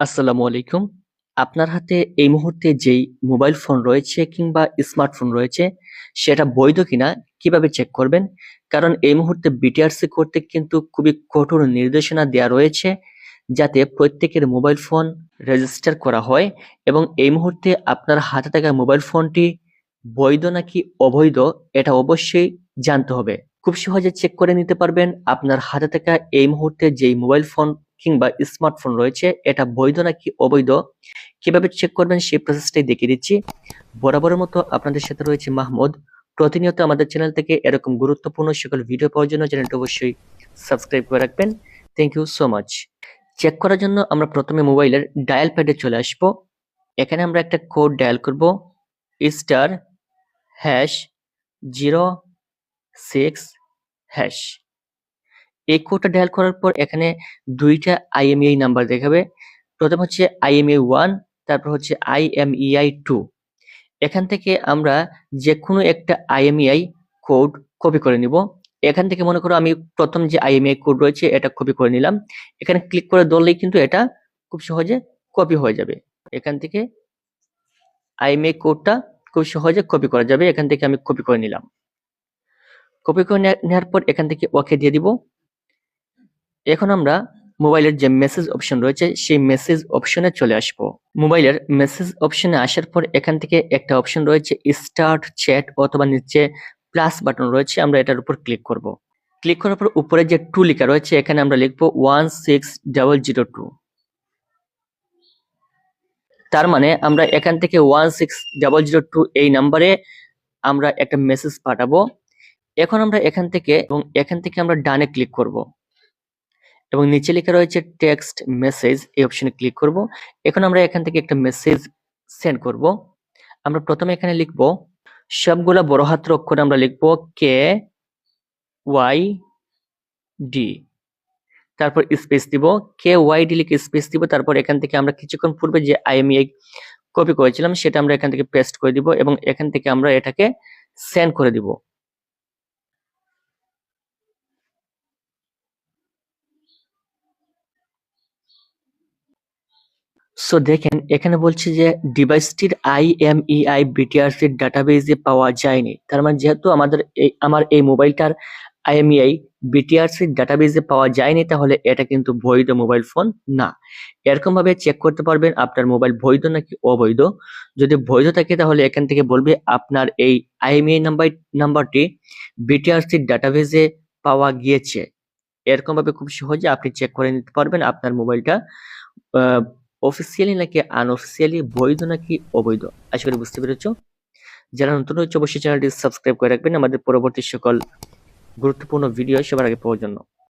আসসালামু আলাইকুম। আপনার হাতে এই মুহূর্তে যেই মোবাইল ফোন রয়েছে কিংবা স্মার্টফোন রয়েছে, সেটা বৈধ কিনা কীভাবে চেক করবেন? কারণ এই মুহূর্তে বিটিআরসি কর্তৃক কিন্তু খুবই কঠোর নির্দেশনা দেয়া রয়েছে যাতে প্রত্যেকের মোবাইল ফোন রেজিস্টার করা হয় এবং এই মুহূর্তে আপনার হাতে থাকা মোবাইল ফোনটি বৈধ নাকি অবৈধ, এটা অবশ্যই জানতে হবে। খুব সহজে চেক করে নিতে পারবেন আপনার হাতে থাকা এই মুহূর্তে যেই মোবাইল ফোন কিংবা স্মার্টফোন রয়েছে, এটা বৈধ নাকি অবৈধ? কীভাবে চেক করবেন সেই প্রসেসটাই দেখিয়ে দিচ্ছি। বরাবরের মতো আপনাদের সাথে রয়েছে মাহমুদ। প্রতিনিয়ত আমাদের চ্যানেল থেকে এরকম গুরুত্বপূর্ণ সকল ভিডিও পাওয়ার জন্য চ্যানেলটি অবশ্যই সাবস্ক্রাইব করে রাখবেন। Thank you so much check করার জন্য আমরা প্রথমে মোবাইলের ডায়াল প্যাডে চলে আসব। এখানে আমরা একটা কোড ডায়াল করব। Star hash zero six hash এই কোডটা ডায়াল করার পর এখানে দুইটা আইএমইআই নাম্বার দেখাবে। প্রথম হচ্ছে আইএমইআই ওয়ান তারপর হচ্ছে আইএমইআই টু এখান থেকে আমরা যে কোনো একটা আইএমইআই কোড কপি করে নিব। এখান থেকে মনে করো আমি প্রথম যে আইএমআই কোড রয়েছে, এটা কপি করে নিলাম। এখানে ক্লিক করে ধরলেই কিন্তু এটা খুব সহজে কপি হয়ে যাবে। এখান থেকে আইএমইআই কোডটা খুব সহজে কপি করা যাবে। এখান থেকে আমি কপি করে নিলাম। কপি করে নেওয়ার পর এখান থেকে ওকে দিয়ে দিব। এখন আমরা মোবাইলের যে মেসেজ অপশন রয়েছে, সেই মেসেজ অপশনে চলে আসব। মোবাইলের মেসেজ অপশনে আসার পর এখান থেকে একটা অপশন রয়েছে স্টার্ট চ্যাট অথবা নিচে প্লাস বাটন রয়েছে, আমরা এটার উপর ক্লিক করব। ক্লিক করার পর উপরে যে টু লেখা রয়েছে, এখানে আমরা লিখব one six double zero two তার মানে আমরা এখান থেকে one six double zero two এই নাম্বারে আমরা একটা মেসেজ পাঠাবো। এখন আমরা এখান থেকে এবং এখান থেকে আমরা ডানে ক্লিক করব। এবং নিচে লেখা রয়েছে টেক্সট মেসেজ এই অপশনে ক্লিক করব। এখন আমরা এখান থেকে একটা মেসেজ সেন্ড করব। আমরা প্রথমে এখানে লিখব, সবগুলা বড় হাতের অক্ষরে আমরা লিখব কে ওয়াই ডি তারপর স্পেস দিব কে ওয়াই ডি লিখে স্পেস দিব, তারপর এখান থেকে আমরা কিছুক্ষণ পূর্বে যে আইএমইআই কপি করেছিলাম, সেটা আমরা এখান থেকে পেস্ট করে দিব এবং এখান থেকে আমরা এটাকে সেন্ড করে দিব। সো দেখেন, এখানে বলছে যে ডিভাইসটির আইএমইআই বিটিআরসির ডাটাবেজে পাওয়া যায়নি। তার মানে যেহেতু আমাদের এই আমার এই মোবাইলটার আইএমইআই বিটিআরসির ডাটাবেজে পাওয়া যায়নি, তাহলে এটা কিন্তু বৈধ মোবাইল ফোন না। এরকম ভাবে চেক করতে পারবেন, আপনার মোবাইল বৈধ নাকি অবৈধ। যদি বৈধ থাকে, তাহলে এখান থেকে বলবে আপনার এই আইএমইআই নাম্বার নাম্বারটি বিটিআরসির ডাটাবেজে পাওয়া গিয়েছে। এরকম ভাবে খুব সহজে আপনি চেক করে নিতে পারবেন আপনার মোবাইলটা অফিসিয়ালি নাকি আনঅফিসিয়ালি বৈধ নাকি অবৈধ? আশা করি বুঝতে পেরেছ। যারা নতুন হচ্ছে অবশ্যই চ্যানেলটি সাবস্ক্রাইব করে রাখবেন। আমাদের পরবর্তী সকল গুরুত্বপূর্ণ ভিডিও সবার আগে পাওয়ার জন্য।